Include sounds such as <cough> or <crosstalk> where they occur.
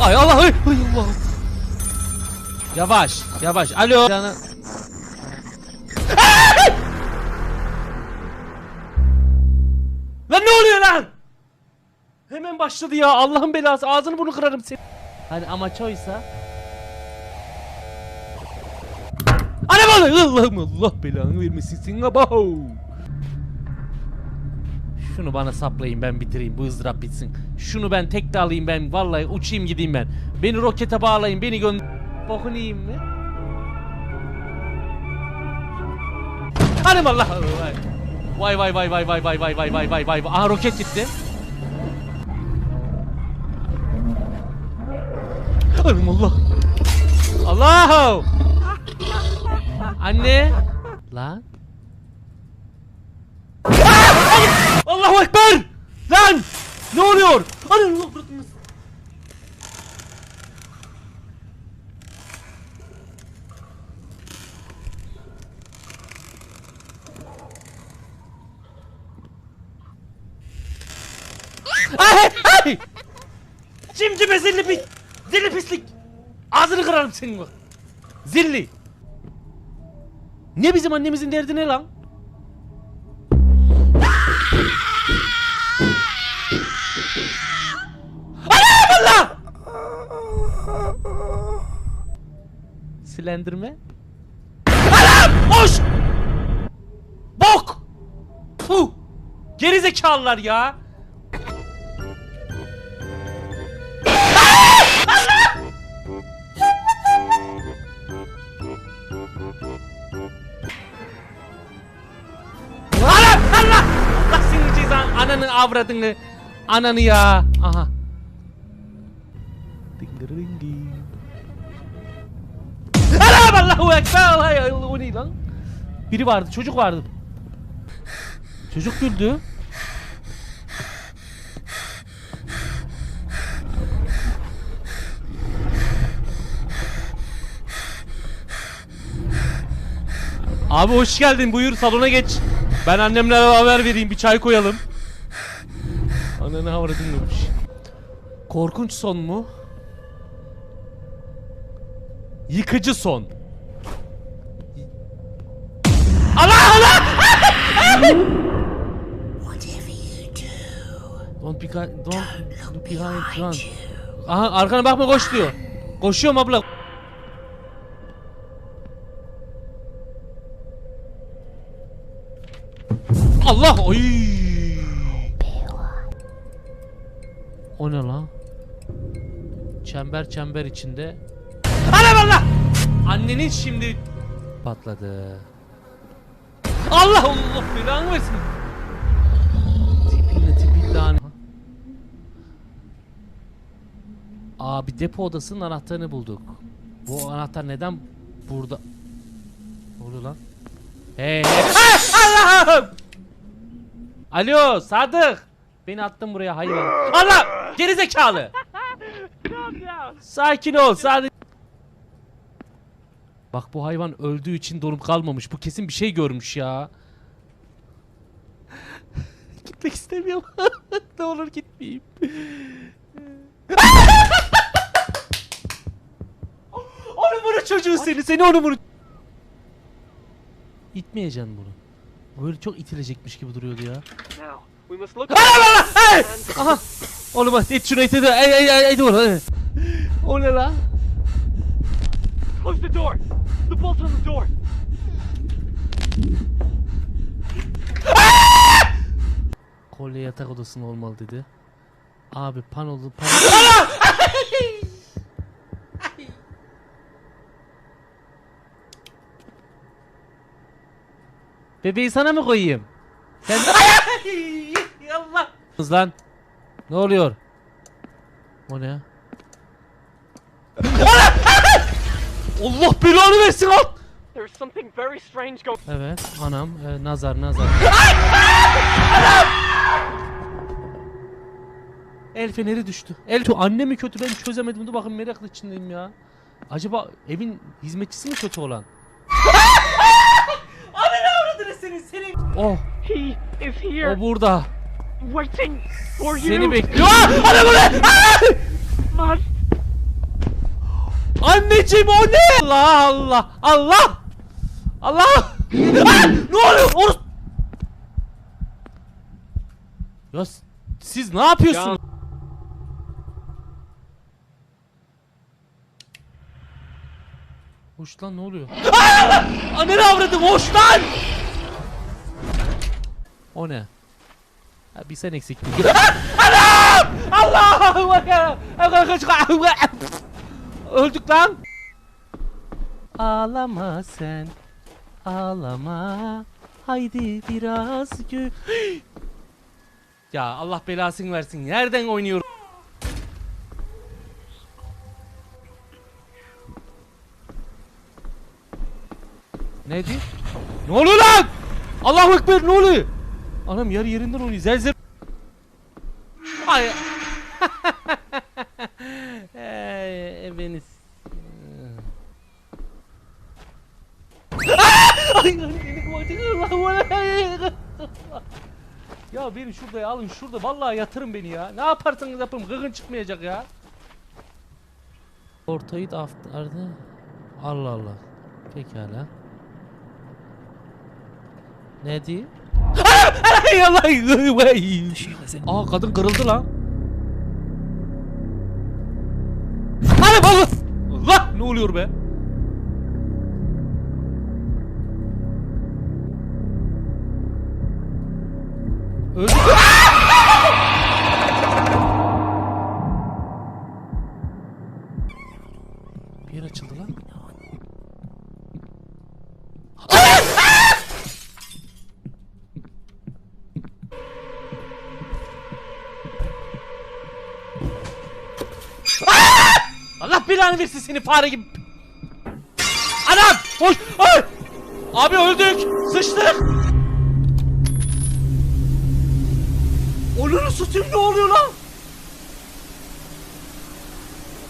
Ay Allah ay, ay Allah. Yavaş yavaş. Alo. Canı... Lan ne oluyor lan? Hemen başladı ya. Allah'ın belası. Ağzını bunu kırarım seni. Hani amaç oysa. Ana bana Allah'ım Allah belanı vermesin senin abaho. Şunu bana saplayın ben bitireyim bu ızdırap bitsin. Şunu ben tek de alayım ben vallahi uçayım gideyim ben. Beni rokete bağlayın beni gönder. Bokunu yiyeyim mi? Hanım Allah Allah. Vay vay vay vay vay vay vay vay vay vay vay. Aha roket gitti. Hanım Allah. Allah. Anne. Lan. Allahu Ekber! Lan! Ne oluyor? Anam Allah bırakınız. Ay! Ay! Cimcime zilli pis! Zilli pislik! Ağzını kırarım senin bak! Zilli! Ne bizim annemizin derdi ne lan? Slenderme. Anam! Hoş! Bok! Puh! Gerizekalılar ya! ananı avradını ananı ya. Aha. Ding ding ding. Allahu Ekber Allah o ne lan? Biri vardı çocuk vardı. Çocuk güldü. Abi hoş geldin buyur salona geç. Ben annemlere haber vereyim bir çay koyalım. Ananı avradın demiş. Korkunç son mu? Yıkıcı son. Whatever you do, Don't be kind, don't look behind, you. Aha arkana bakma koş diyor. Koşuyorum abla. Allah oy. O ne lan? Çember çember içinde. Anam Allah! Annenin şimdi patladı. Allah Allah belanı versin. Tipinle tipinle hani. Abi depo odasının anahtarını bulduk. Bu anahtar neden burada? Ne oluyor lan? Hey, hey. Ah, Allah'ım! Alo Sadık. Beni attın buraya hayvan. Allah! Gerizekalı. <laughs> Sakin ol Sadık. Bak bu hayvan öldüğü için donup kalmamış. Bu kesin bir şey görmüş ya. <laughs> Gitmek istemiyorum. <laughs> ne olur gitmeyeyim. <laughs> Onu bunu çocuğu seni, seni onu bunu. İtmeyeceksin bunu. Böyle çok itilecekmiş gibi duruyordu ya. Aha! Oğlum it şunu it it. Ey ey ey ey dur. ey. O ne la? Close the door. The bolt on the door. Kolye yatak odasında olmalı dedi. Abi panolu panolu. <laughs> Bebeği sana mı koyayım? Sen <laughs> Allah. Kız lan. Ne oluyor? O ne? Allah belanı versin al. There's something very strange going. Evet anam e, nazar nazar. El feneri düştü. El anne mi kötü ben çözemedim. Dur bakın merakla içindeyim ya. Acaba evin hizmetçisi mi kötü olan? <laughs> Abi ne avradını senin senin. Oh He is here, o burada. waiting for you. Seni bekliyor. Ana bu ne? Aa! Must Anneciğim o ne? Allah Allah Allah. Allah. Ah! ne oluyor? Orus... Ya siz ne yapıyorsunuz? Hoş lan ne oluyor? Aa! Ananı avradım hoş lan! O ne? Ha, bir sen eksiktin. Anam! Allah'ım Öldük lan. Ağlama sen. Ağlama. Haydi biraz gö... <gasps> ya Allah belasını versin. Nereden oynuyorum? Ne diyor? Ne oluyor lan? Allahu Ekber ne oluyor? Anam yarı yerinden oynuyor. Zelzel. Ay. Allah'ım. Ya beni şuraya alın şurada vallahi yatırın beni ya. Ne yaparsanız yapın gıkın çıkmayacak ya. Ortayı da aktardı. Allah Allah. Pekala. Ne. Vay. Aa kadın kırıldı lan. Oluyor be? Öldü. Belanı versin seni fare gibi. Anam! Hoş! Ay! Abi öldük! Sıçtık! Onunu satayım ne oluyor lan?